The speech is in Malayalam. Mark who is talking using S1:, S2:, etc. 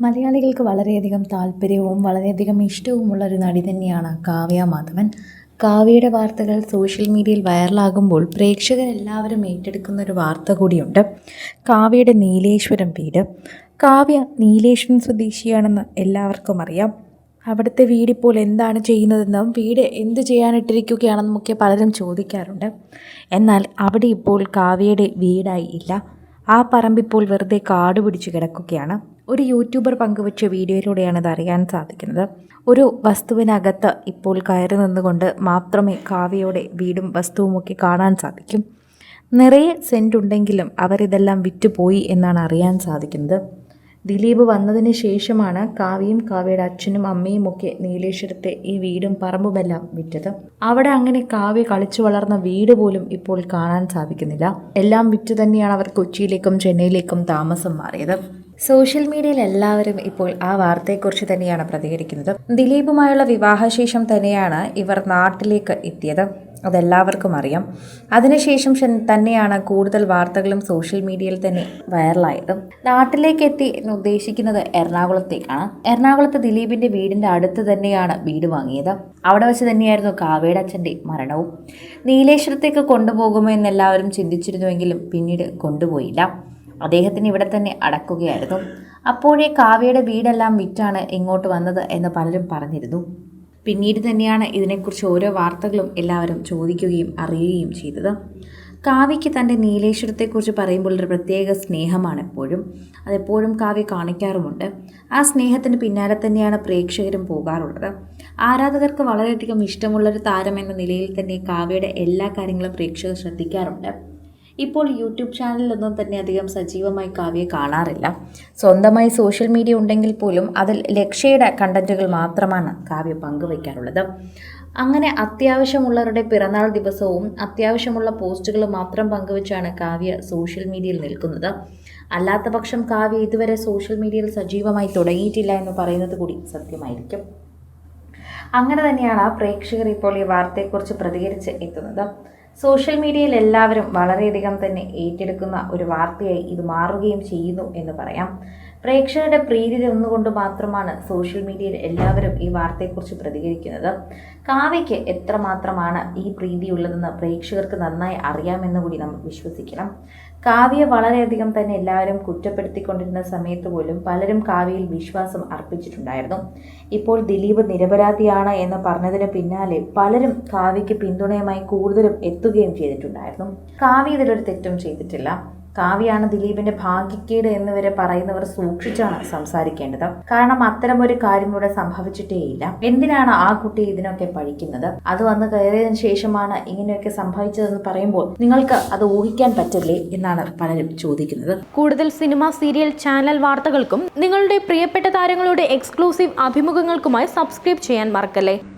S1: മലയാളികൾക്ക് വളരെയധികം താല്പര്യവും വളരെയധികം ഇഷ്ടവുമുള്ള ഒരു നടി തന്നെയാണ് കാവ്യ മാധവൻ. കാവ്യയുടെ വാർത്തകൾ സോഷ്യൽ മീഡിയയിൽ വൈറലാകുമ്പോൾ പ്രേക്ഷകരെല്ലാവരും ഏറ്റെടുക്കുന്ന ഒരു വാർത്ത കൂടിയുണ്ട്. കാവ്യയുടെ നീലേശ്വരം വീട്. കാവ്യ നീലേശ്വരൻ സ്വദേശിയാണെന്ന് എല്ലാവർക്കും അറിയാം. അവിടുത്തെ വീടിപ്പോൾ എന്താണ് ചെയ്യുന്നതെന്നും വീട് എന്ത് ചെയ്യാനിട്ടിരിക്കുകയാണെന്നുമൊക്കെ പലരും ചോദിക്കാറുണ്ട്. എന്നാൽ അവിടെ ഇപ്പോൾ കാവ്യയുടെ വീടായി ഇല്ല. ആ പറമ്പിപ്പോൾ വെറുതെ കാട് പിടിച്ച് കിടക്കുകയാണ്. ഒരു യൂട്യൂബർ പങ്കുവച്ച വീഡിയോയിലൂടെയാണ് ഇത് അറിയാൻ സാധിക്കുന്നത്. ഒരു വസ്തുവിനകത്ത് ഇപ്പോൾ കയറി നിന്നുകൊണ്ട് മാത്രമേ കാവ്യയുടെ വീടും വസ്തുവുമൊക്കെ കാണാൻ സാധിക്കും. നിറയെ സെന്റ് ഉണ്ടെങ്കിലും അവരിതെല്ലാം വിറ്റുപോയി എന്നാണ് അറിയാൻ സാധിക്കുന്നത്. ദിലീപ് വന്നതിന് ശേഷമാണ് കാവ്യയും കാവ്യയുടെ അച്ഛനും അമ്മയും ഒക്കെ നീലേശ്വരത്തെ ഈ വീടും പറമ്പുമെല്ലാം വിറ്റത്. അവിടെ അങ്ങനെ കാവ്യ കളിച്ചു വളർന്ന വീട് പോലും ഇപ്പോൾ കാണാൻ സാധിക്കുന്നില്ല. എല്ലാം വിറ്റ് തന്നെയാണ് അവർ കൊച്ചിയിലേക്കും ചെന്നൈയിലേക്കും താമസം മാറിയത്. സോഷ്യൽ മീഡിയയിൽ എല്ലാവരും ഇപ്പോൾ ആ വാർത്തയെക്കുറിച്ച് തന്നെയാണ് പ്രതികരിക്കുന്നത്. ദിലീപുമായുള്ള വിവാഹശേഷം തന്നെയാണ് ഇവർ നാട്ടിലേക്ക് എത്തിയത്. അതെല്ലാവർക്കും അറിയാം. അതിനുശേഷം തന്നെയാണ് കൂടുതൽ വാർത്തകളും സോഷ്യൽ മീഡിയയിൽ തന്നെ വൈറലായത്. നാട്ടിലേക്ക് എത്തി എന്ന് ഉദ്ദേശിക്കുന്നത് എറണാകുളത്തേക്കാണ്. എറണാകുളത്ത് ദിലീപിന്റെ വീടിന്റെ അടുത്ത് തന്നെയാണ് വീട് വാങ്ങിയത്. അവിടെ വെച്ച് തന്നെയായിരുന്നു കാവേട അച്ഛന്റെ മരണവും. നീലേശ്വരത്തേക്ക് കൊണ്ടുപോകുമോ എന്നെല്ലാവരും ചിന്തിച്ചിരുന്നുവെങ്കിലും പിന്നീട് കൊണ്ടുപോയില്ല. അദ്ദേഹത്തിന് ഇവിടെ തന്നെ അടക്കുകയായിരുന്നു. അപ്പോഴേ കാവ്യയുടെ വീടെല്ലാം വിറ്റാണ് ഇങ്ങോട്ട് വന്നത് എന്ന് പലരും പറഞ്ഞിരുന്നു. പിന്നീട് തന്നെയാണ് ഇതിനെക്കുറിച്ച് ഓരോ വാർത്തകളും എല്ലാവരും ചോദിക്കുകയും അറിയുകയും ചെയ്തത്. കാവ്യയ്ക്ക് തന്റെ നീലേശ്വരത്തെക്കുറിച്ച് പറയുമ്പോൾ ഒരു പ്രത്യേക സ്നേഹമാണ് എപ്പോഴും. അതെപ്പോഴും കാവ്യ കാണിക്കാറുമുണ്ട്. ആ സ്നേഹത്തിന് പിന്നാലെ തന്നെയാണ് പ്രേക്ഷകരും പോകാറുള്ളത്. ആരാധകർക്ക് വളരെയധികം ഇഷ്ടമുള്ളൊരു താരം എന്ന നിലയിൽ തന്നെ കാവ്യയുടെ എല്ലാ കാര്യങ്ങളും പ്രേക്ഷകർ ശ്രദ്ധിക്കാറുണ്ട്. ഇപ്പോൾ യൂട്യൂബ് ചാനലിലൊന്നും തന്നെ അധികം സജീവമായി കാവ്യെ കാണാറില്ല. സ്വന്തമായി സോഷ്യൽ മീഡിയ ഉണ്ടെങ്കിൽ പോലും അതിൽ ലക്ഷ്യയുടെ കണ്ടന്റുകൾ മാത്രമാണ് കാവ്യ പങ്കുവയ്ക്കാറുള്ളത്. അങ്ങനെ അത്യാവശ്യമുള്ളവരുടെ പിറന്നാൾ ദിവസവും അത്യാവശ്യമുള്ള പോസ്റ്റുകൾ മാത്രം പങ്കുവച്ചാണ് കാവ്യ സോഷ്യൽ മീഡിയയിൽ നിൽക്കുന്നത്. അല്ലാത്ത പക്ഷം കാവ്യ ഇതുവരെ സോഷ്യൽ മീഡിയയിൽ സജീവമായി തുടങ്ങിയിട്ടില്ല എന്ന് പറയുന്നത് കൂടി സത്യമായിരിക്കും. അങ്ങനെ തന്നെയാണ് ആ പ്രേക്ഷകർ ഇപ്പോൾ ഈ വാർത്തയെക്കുറിച്ച് പ്രതികരിച്ച് എത്തുന്നത്. സോഷ്യൽ മീഡിയയിൽ എല്ലാവരും വളരെയധികം തന്നെ ഏറ്റെടുക്കുന്ന ഒരു വാർത്തയായി ഇത് മാറുകയും ചെയ്യുന്നു എന്ന് പറയാം. പ്രേക്ഷകരുടെ പ്രീതി ഒന്നുകൊണ്ട് മാത്രമാണ് സോഷ്യൽ മീഡിയയിൽ എല്ലാവരും ഈ വാർത്തയെക്കുറിച്ച് പ്രതികരിക്കുന്നത്. കാവ്യയ്ക്ക് എത്രമാത്രമാണ് ഈ പ്രീതി ഉള്ളതെന്ന് പ്രേക്ഷകർക്ക് നന്നായി അറിയാമെന്ന് കൂടി നമുക്ക് വിശ്വസിക്കണം. കാവ്യ വളരെയധികം തന്നെ എല്ലാവരും കുറ്റപ്പെടുത്തിക്കൊണ്ടിരുന്ന സമയത്ത് പോലും പലരും കാവ്യയിൽ വിശ്വാസം അർപ്പിച്ചിട്ടുണ്ടായിരുന്നു. ഇപ്പോൾ ദിലീപ് നിരപരാധിയാണ് എന്ന് പറഞ്ഞതിന് പിന്നാലെ പലരും കാവ്യയ്ക്ക് പിന്തുണയുമായി കൂടുതലും എത്തുകയും ചെയ്തിട്ടുണ്ടായിരുന്നു. കാവ്യ ഇതിലൊരു തെറ്റും ചെയ്തിട്ടില്ല. കാവ്യാണ് ദിലീപിന്റെ ഭാഗ്യക്കേട് എന്ന് വരെ പറയുന്നവർ സൂക്ഷിച്ചാണ് സംസാരിക്കേണ്ടത്. കാരണം അത്തരം ഒരു കാര്യം ഇവിടെ സംഭവിച്ചിട്ടേയില്ല. എന്തിനാണ് ആ കുട്ടി ഇതിനൊക്കെ പഠിക്കുന്നത്? അത് വന്ന് കയറിയതിനു ശേഷമാണ് ഇങ്ങനെയൊക്കെ സംഭവിച്ചതെന്ന് പറയുമ്പോൾ നിങ്ങൾക്ക് അത് ഊഹിക്കാൻ പറ്റില്ലേ എന്നാണ് പലരും ചോദിക്കുന്നത്.
S2: കൂടുതൽ സിനിമ സീരിയൽ ചാനൽ വാർത്തകൾക്കും നിങ്ങളുടെ പ്രിയപ്പെട്ട താരങ്ങളുടെ എക്സ്ക്ലൂസീവ് അഭിമുഖങ്ങൾക്കുമായി സബ്സ്ക്രൈബ് ചെയ്യാൻ മറക്കല്ലേ?